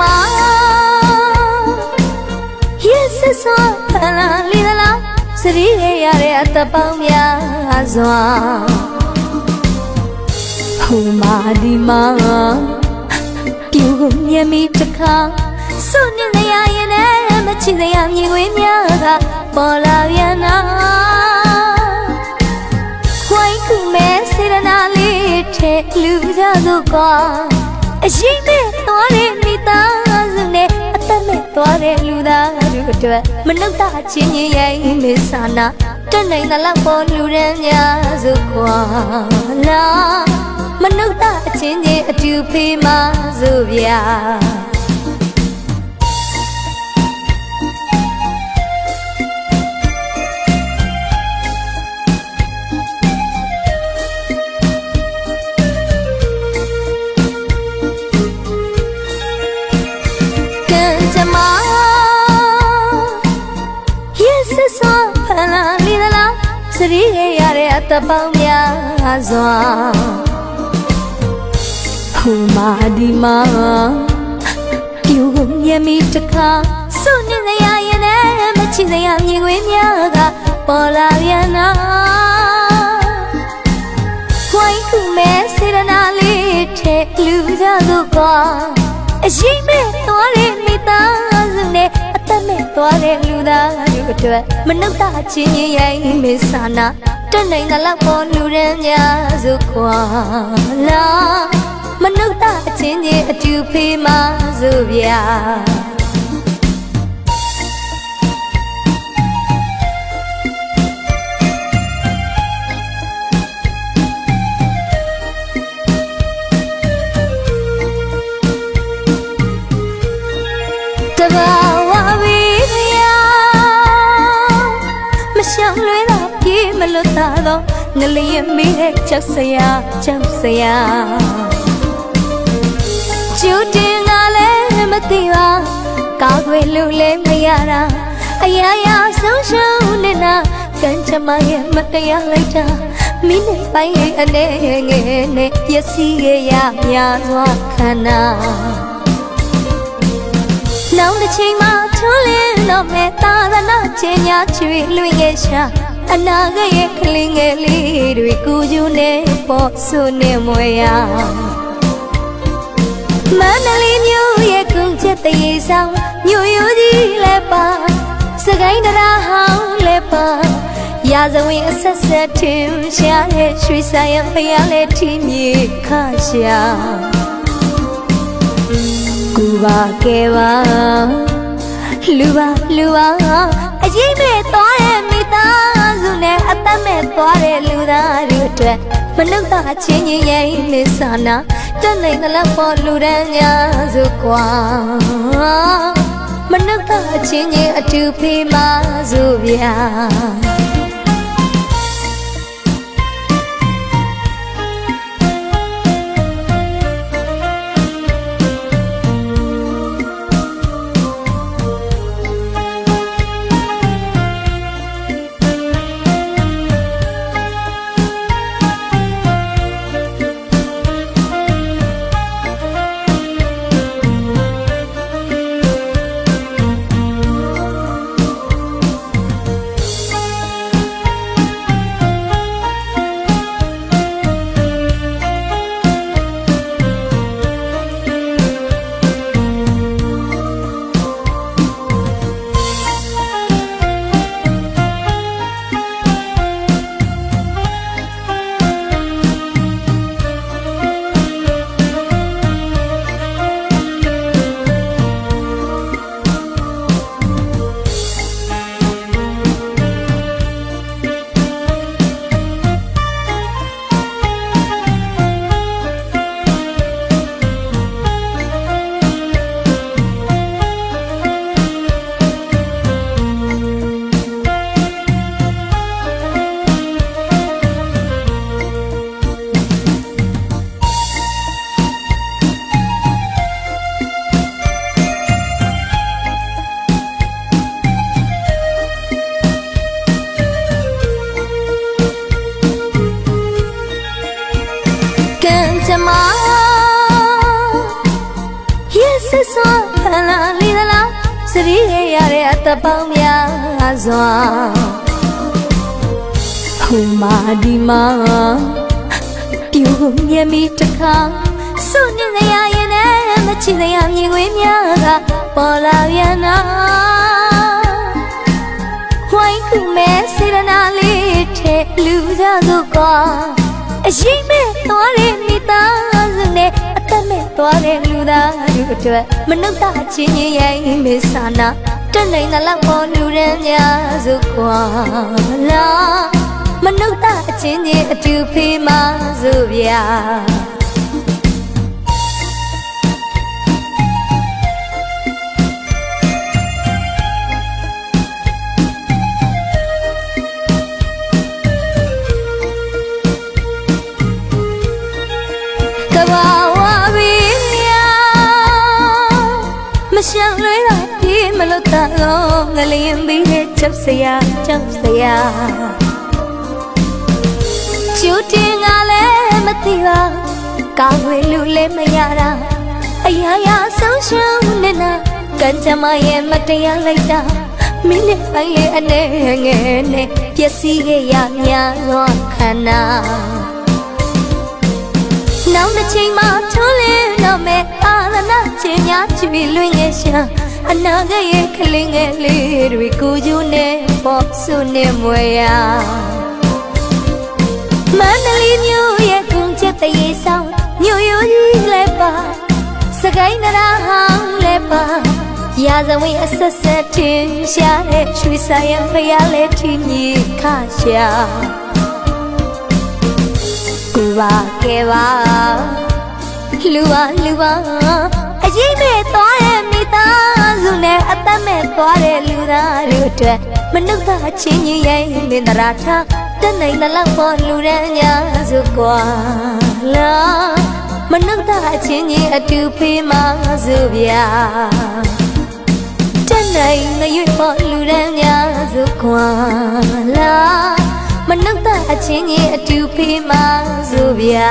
မရဲ့ဆဆဖလာလီလာစရီရရတဲ့အတပေါင်းများစွာဟိုမာဒီမာပြူကိုမြင်မိတခါစွန့်နေရရင်လည်းမချစ်စရာမြင်ခွင့်များကပေါ်လာပြန်နာခွိုင်းခုမဲစေရနာလေးထဲလူကြစို့ကွာအရင်မဲ့သွားတဲ့မိ သားစုနဲ့အသက်မဲ့သွားတဲ့လူသားတို့အတွက်မနှုတ်တာချင်းချင်းရဲ့မေဆာနာတက်နိုင်တဲ့လောက်ပေါ်လူရန်များစုကွာလာမနှုတ်တာအချင်းချင်းအတူဖေးမဆိုဗျာ စရီရရတဲ့အတပေါင်းများစွာဟိုမာဒီမာပြူကိုမြင်မိတခါစွန့်နေရရင်လည်းမချစ်စရာမြင်ခွင့်များကပေါ်လာပြန်နာခွိုင်းခုမဲစေရနာလေးထဲလူကြစို့ကွာအရင်မဲ့သွားတဲ့မိသားစုနဲ့အ သက်မဲ့သွားတဲ့လူသားတို့အတွက်မနှုတ်တာချင်းချင်းရဲ့မေဆာနာတက်နိုင်တဲ့လောက်ပေါ်လူရန်များစုကွာလာမနှုတ်တာအချင်းချင်းအတူဖေးမဆိုဗျာ ငလျင်မေးတဲ့ချက်စရာချက်စရာကျူတင်ကလည်းမသိပါကောက်ွယ်လူလည်းမရတာအရာရာဆုံးရှုံးနေတာကံချမရဲ့မတရားလိုက်တာမိနစ်ပိုင်းရဲ့အနေငယ်နဲ့ပျက်စီးရများစွာခန္ဓာနောင်တစ်ချိန်မှာထွန်းလင်းတော့မဲ့သာသနာချင်းညာချွေလွင်ရဲ့ရှာ အနာဂတ်ရဲ့ကလေးငယ်လေးတွေကိုယူနေပေါ်ဆုနေမွေရမန္တလေးမြို့ရဲ့ကုန်းချက်တရေဆောင်မြို့ရိုးကြီးလည်းပါစကိုင်းတရားဟောင်းလည်းပါရာဇဝင်အဆက်ဆက်ထင်ရှားတဲ့ရွှေဆိုင်ရဖျားလည်းထီးမြေခရှာကူပါကဲပါလူပါလူပါအရေးမဲ့သွားတဲ့မိသားစုနဲ့ အသက်မဲ့သွားတဲ့လူသားတွေအတွက်မနှုတ်တာချင်းချင်းရဲ့နေဆာနာတက်နိုင်တဲ့လောက်ပေါ်လူတန်းများစုကွာမနှုတ်တာချင်းချင်းအတူဖေးမဆိုဗျာ စရီးရရတဲ့အသက်ပေါင်းများစွာဟိုမာဒီမာပြူမြမီတခါစွန့်နေရရင်နဲ့မချစ်စရာမြင်ခွေးများကပေါ်လာပြန်နာဝိုင်းခုမဲစေရနာလေးထဲလူကြစို့ကွာအရင်မဲ့သွားတဲ့မိသားစုနဲ့အသက်မဲ့သွားတဲ့လူ သားတို့အတွက်မနှုတ်တာချင်းချင်းရဲ့မေဆာနာတက်နိုင်တဲ့လောက်ပေါ်လူရန်များစုကွာလာမနှုတ်တာအချင်းချင်းအတူဖေးမစို့ဗျာ ပြေးမလို့တာတော့ငလျင်ပြီးတဲ့ချက်စရာချက်စရာကျူတင်ကလည်းမသိပါကောင်းဝေလူလည်းမရတာအရာရာဆုံးရှုံးနေတာကံကြမ္မာရဲ့မတရားလိုက်တာမိနစ်ပိုင်းလေးအနေငယ်နဲ့ပျက်စီးခဲ့ရများသောခန္ဓာနောက်တစ်ချိန်မှထုံးလင်းတော့မဲ့အာရဏချင်းများချီလွင်ငယ်ရှာ အနာဂတ်ရဲ့ကလေးငယ်လေးတွေကိုကျူးနေပေါ်ဆုနေမွေရမန္တလေးမြို့ရဲ့ကုန်းချက်တရေဆောင်မြို့ရိုးကြီးလည်းပါစကိုင်းနရာဟောင်းလည်းပါရာဇဝင်အဆက်ဆက်ထင်ရှားတဲ့ရွှေဆိုင်ရဖရလည်းထင်းကြီးခရှာကူပါကဲပါလူပါလူပါ အရေးမဲ့သွားတဲ့မိသားစုနဲ့အသက်မဲ့သွားတဲ့လူသားတို့အတွက်မနှုတ်သားချင်းကြီးရဲ့မင်္ဒရာထားတက်နိုင်တဲ့လောက်ပေါ်လူရန်ညာစုကွာလာမနှုတ်သားချင်းကြီးအတူဖေးမစုဗျာတက်နိုင်ငရွေ့ပေါ်လူရန်ညာစုကွာလာမနှုတ်တာအချင်းကြီးအတူဖေးမဆိုဗျာ